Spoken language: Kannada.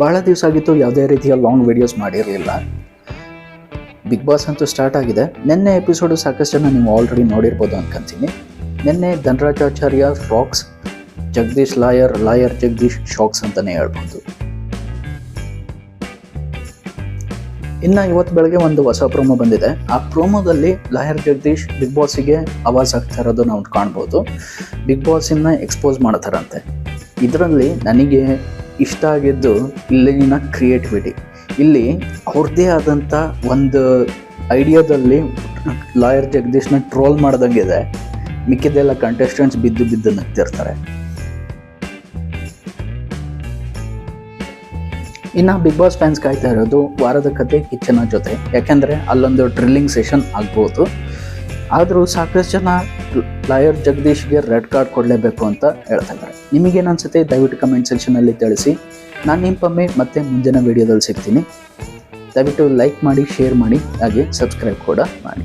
ಭಾಳ ದಿವಸ ಆಗಿತ್ತು, ಯಾವುದೇ ರೀತಿಯ ಲಾಂಗ್ ವೀಡಿಯೋಸ್ ಮಾಡಿರಲಿಲ್ಲ. ಬಿಗ್ ಬಾಸ್ ಅಂತೂ ಸ್ಟಾರ್ಟ್ ಆಗಿದೆ. ನಿನ್ನೆ ಎಪಿಸೋಡು ಸಾಕಷ್ಟು ಜನ ನೀವು ಆಲ್ರೆಡಿ ನೋಡಿರ್ಬೋದು ಅನ್ಕೊಂತೀನಿ. ನಿನ್ನೆ Dhanrajacharya frocks Jagadish lawyer lawyer Jagadish shocks ಅಂತಲೇ ಹೇಳ್ಬೋದು. ಇನ್ನು ಇವತ್ತು ಬೆಳಗ್ಗೆ ಒಂದು ಹೊಸ ಪ್ರೋಮೋ ಬಂದಿದೆ. ಆ ಪ್ರೋಮೋದಲ್ಲಿ ಲಾಯರ್ ಜಗದೀಶ್ ಬಿಗ್ ಬಾಸಿಗೆ ಆವಾಜ್ ಆಗ್ತಾ ಇರೋದು ನಾವು ಕಾಣ್ಬೋದು. ಬಿಗ್ ಬಾಸಿನ ಎಕ್ಸ್ಪೋಸ್ ಮಾಡ್ತಾರಂತೆ. ಇದರಲ್ಲಿ ನನಗೆ ಇಷ್ಟ ಆಗಿದ್ದು ಇಲ್ಲಿನ ಕ್ರಿಯೇಟಿವಿಟಿ ಇಲ್ಲಿ ಅವ್ರದ್ದೇ ಆದಂಥ ಒಂದು ಐಡಿಯಾದಲ್ಲಿ ಲಾಯರ್ ಜಗದೀಶ್ನ ಟ್ರೋಲ್ ಮಾಡ್ದಂಗೆ ಇದೆ ಮಿಕ್ಕಿದೆಲ್ಲ ಕಂಟೆಸ್ಟೆಂಟ್ಸ್ ಬಿದ್ದು ಬಿದ್ದು ನಗ್ತಿರ್ತಾರೆ. ಇನ್ನು ಬಿಗ್ ಬಾಸ್ ಫ್ಯಾನ್ಸ್ ಕಾಯ್ತಾ ಇರೋದು ವಾರದ ಕತೆ, ಕಿಚ್ಚನ ಜೊತೆ. ಯಾಕೆಂದರೆ ಅಲ್ಲೊಂದು ಡ್ರಿಲ್ಲಿಂಗ್ ಸೆಷನ್ ಆಗ್ಬೋದು. ಆದರೂ ಸಾಕಷ್ಟು ಜನ ಲಾಯರ್ ಜಗದೀಶ್ಗೆ ರೆಡ್ ಕಾರ್ಡ್ ಕೊಡಲೇಬೇಕು ಅಂತ ಹೇಳ್ತಾ ಇದ್ದಾರೆ ನಿಮಗೇನು ಅನ್ಸುತ್ತೆ ದಯವಿಟ್ಟು ಕಮೆಂಟ್ ಸೆಕ್ಷನಲ್ಲಿ ತಿಳಿಸಿ. ನಾನು ನಿಂಪೊಮ್ಮೆ ಮತ್ತೆ ಮುಂದಿನ ವೀಡಿಯೋದಲ್ಲಿ ಸಿಗ್ತೀನಿ. ದಯವಿಟ್ಟು ಲೈಕ್ ಮಾಡಿ, ಶೇರ್ ಮಾಡಿ, ಹಾಗೆ ಸಬ್ಸ್ಕ್ರೈಬ್ ಕೂಡ ಮಾಡಿ.